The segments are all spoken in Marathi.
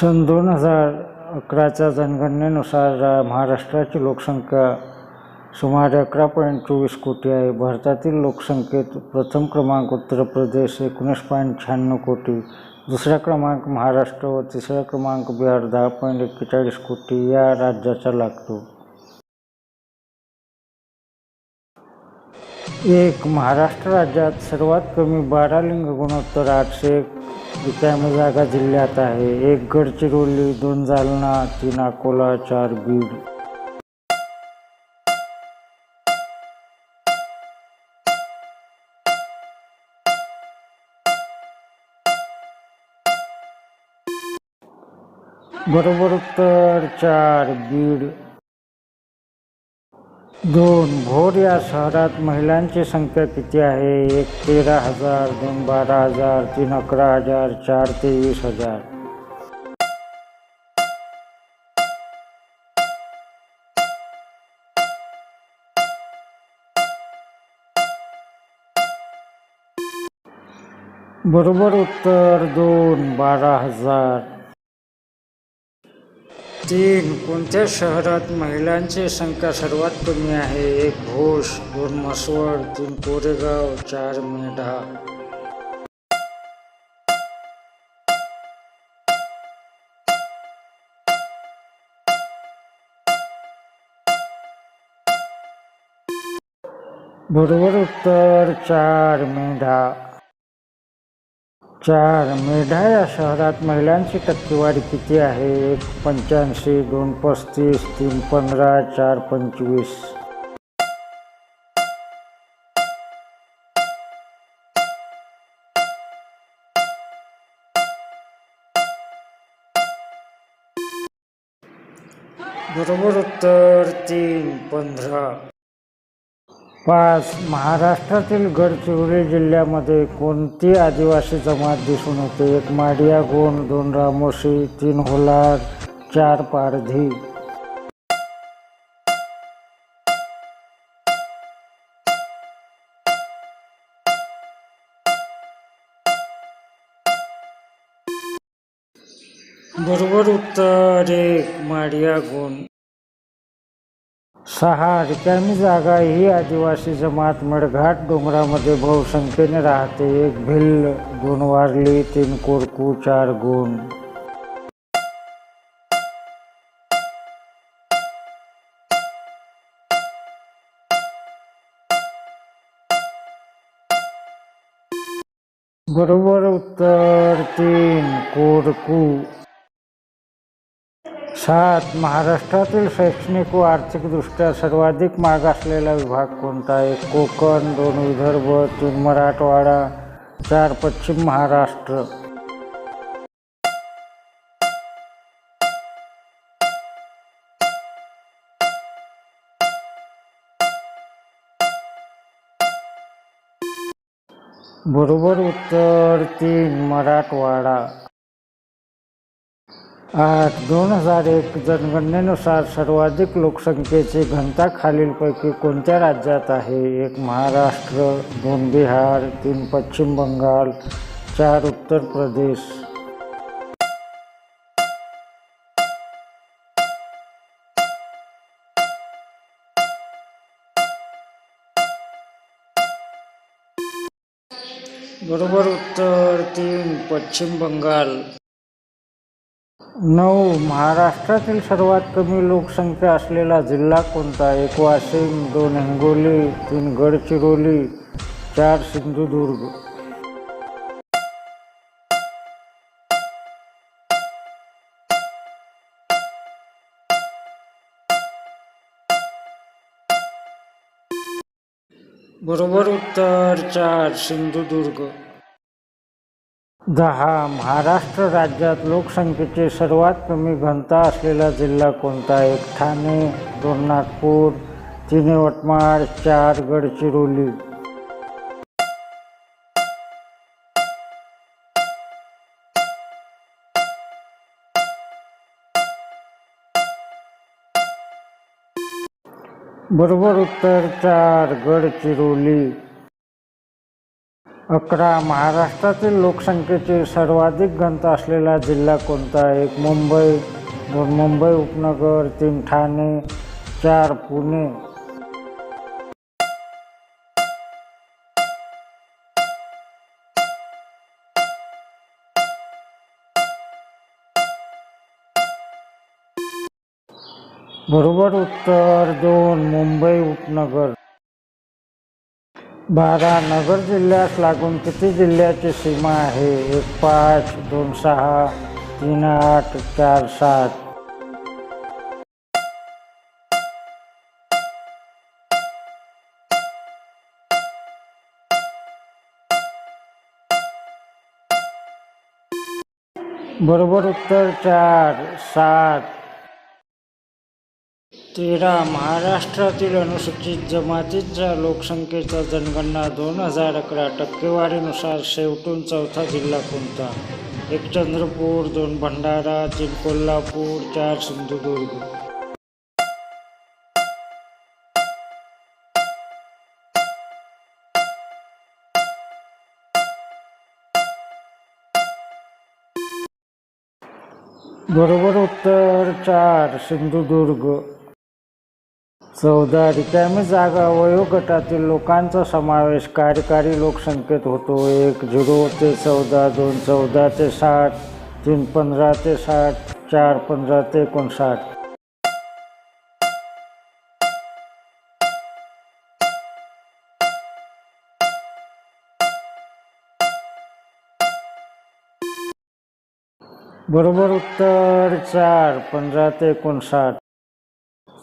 सन दोन हजार अकराच्या जनगणनेनुसार रा- महाराष्ट्राची लोकसंख्या सुमारे अकरा पॉईंट चोवीस कोटी आहे. भारतातील लोकसंख्येत प्रथम क्रमांक उत्तर प्रदेश एकोणीस पॉईंट शहाण्णव कोटी. दुसरा क्रमांक महाराष्ट्र व तिसरा क्रमांक बिहार दहा पॉईंट एक्केचाळीस कोटी. या राज्याचा लागतो. एक महाराष्ट्र राज्यात सर्वात कमी बारा लिंग गुणोत्तर आठशे एक रिकामी जागा जिल्ह्यात आहे. एक गडचिरोली दोन जालना तीन अकोला चार बीड. बरोबर उत्तर चार बीड. दोन. भोर या शहरात महिलांची संख्या किती आहे? एक तेरा हजार दोन बारा हजार तीन अकरा हजार चार तेवीस हजार. बरोबर उत्तर दोन बारा हजार. तीन कोणत्या शहरात महिलांची संख्या सर्वात कमी आहे? एक घोष दोन म्हसवड तीन कोरेगाव चार मेढा. बरोबर उत्तर चार मेढा. चार मेढा या शहरात महिलांची टक्केवारी किती आहे? एक पंच्याऐंशी दोन पस्तीस तीन पंधरा चार पंचवीस. बरोबर उत्तर तीन पंधरा. पाच महाराष्ट्रातील गडचिरोली जिल्ह्यामध्ये कोणती आदिवासी जमात दिसून येते? एक माडिया गोंड दोन रामोशी तीन होलार चार पारधी. बरोबर उत्तर एक माडिया गोंड. सहा रिकामी जागा ही आदिवासी जमात मेळघाट डोंगरामध्ये बहुसंख्येने राहते. एक भिल्ल दोन वारली तीन कोरकू चार गुण. बरोबर उत्तर तीन कोरकू सात महाराष्ट्रातील शैक्षणिक व आर्थिकदृष्ट्या सर्वाधिक मागासलेला विभाग कोणता आहे? कोकण दोन विदर्भ तीन मराठवाडा चार पश्चिम महाराष्ट्र. बरोबर उत्तर तीन मराठवाडा. आठ दोन हजार एक जनगणनेनुसार सर्वाधिक लोकसंख्येची घनता खालीलपैकी कोणत्या राज्यात आहे? एक महाराष्ट्र दोन बिहार तीन पश्चिम बंगाल चार उत्तर प्रदेश. बरोबर उत्तर तीन पश्चिम बंगाल. नऊ महाराष्ट्रातील सर्वात कमी लोकसंख्या असलेला जिल्हा कोणता? एक वाशिम दोन हिंगोली तीन गडचिरोली चार सिंधुदुर्ग. बरोबर उत्तर चार सिंधुदुर्ग. दहा महाराष्ट्र राज्यात लोकसंख्येची सर्वात कमी घनता असलेला जिल्हा कोणता एक ठाणे दोन नागपूर तीन यवतमाळ चार गडचिरोली. बरोबर उत्तर चार गडचिरोली. अकरा. महाराष्ट्रातील लोकसंख्येचे सर्वाधिक घनता असलेला जिल्हा कोणता? एक मुंबई दोन मुंबई उपनगर तीन ठाणे चार पुणे. बरोबर उत्तर दोन मुंबई उपनगर. बारा नगर जिल्ह्यास लागून किती जिल्ह्याची सीमा आहे? एक पाच दोन सहा तीन आठ चार सात. बरोबर उत्तर चार सात. तेरा महाराष्ट्रातील अनुसूचित जमातीच्या लोकसंख्येचा जनगणना दोन हजार अकरा टक्केवारीनुसार शेवटून चौथा जिल्हा कोणता? एक चंद्रपूर दोन भंडारा तीन कोल्हापूर चार सिंधुदुर्ग. बरोबर उत्तर चार सिंधुदुर्ग. चौदा रिकामी जागा वयोगटातील लोकांचा समावेश कार्यकारी लोकसंख्येत होतो. एक झिरो ते चौदा दोन चौदा ते साठ तीन पंधरा ते साठ चार पंधरा ते एकोणसाठ. बरोबर उत्तर चार पंधरा ते एकोणसाठ.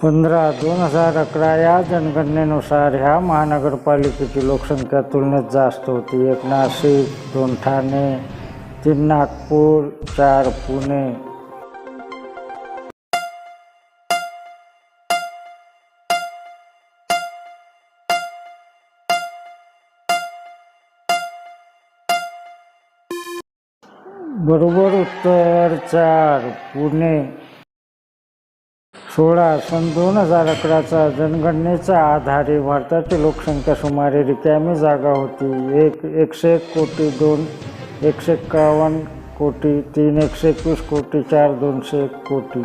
पंधरा दोन हजार अकरा या जनगणनेनुसार ह्या महानगरपालिकेची लोकसंख्या तुलनेत जास्त होती. एक नाशिक दोन ठाणे तीन नागपूर चार पुणे. बरोबर उत्तर चार पुणे. सोळा सन दोन हजार अकराचा जनगणनेच्या आधारे भारताची लोकसंख्या सुमारे रिकामी जागा होती. एक एकशे एक कोटी दोन एकशे एक्कावन्न कोटी तीन एकशे एकवीस कोटी चार दोनशे एक कोटी.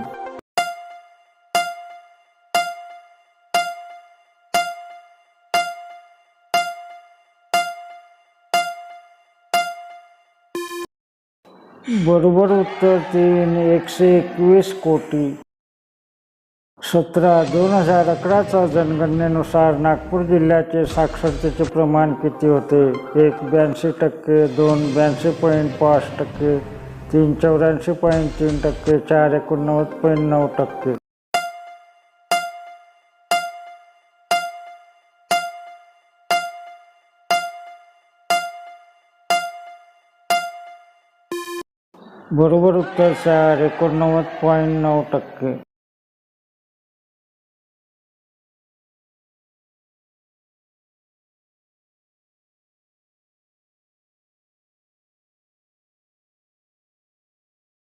बरोबर उत्तर तीन एकशे एकवीस कोटी. सतरा दोन हजार अकराच्या जनगणनेनुसार नागपूर जिल्ह्याचे साक्षरतेचे प्रमाण किती होते? एक ब्याऐंशी टक्के दोन ब्याऐंशी पॉईंट पाच टक्के तीन चौऱ्याऐंशी पॉईंट तीन टक्के चार एकोणनव्वद पॉईंट नऊ टक्के. बरोबर उत्तर चार एकोणनव्वद पॉईंट नऊ टक्के.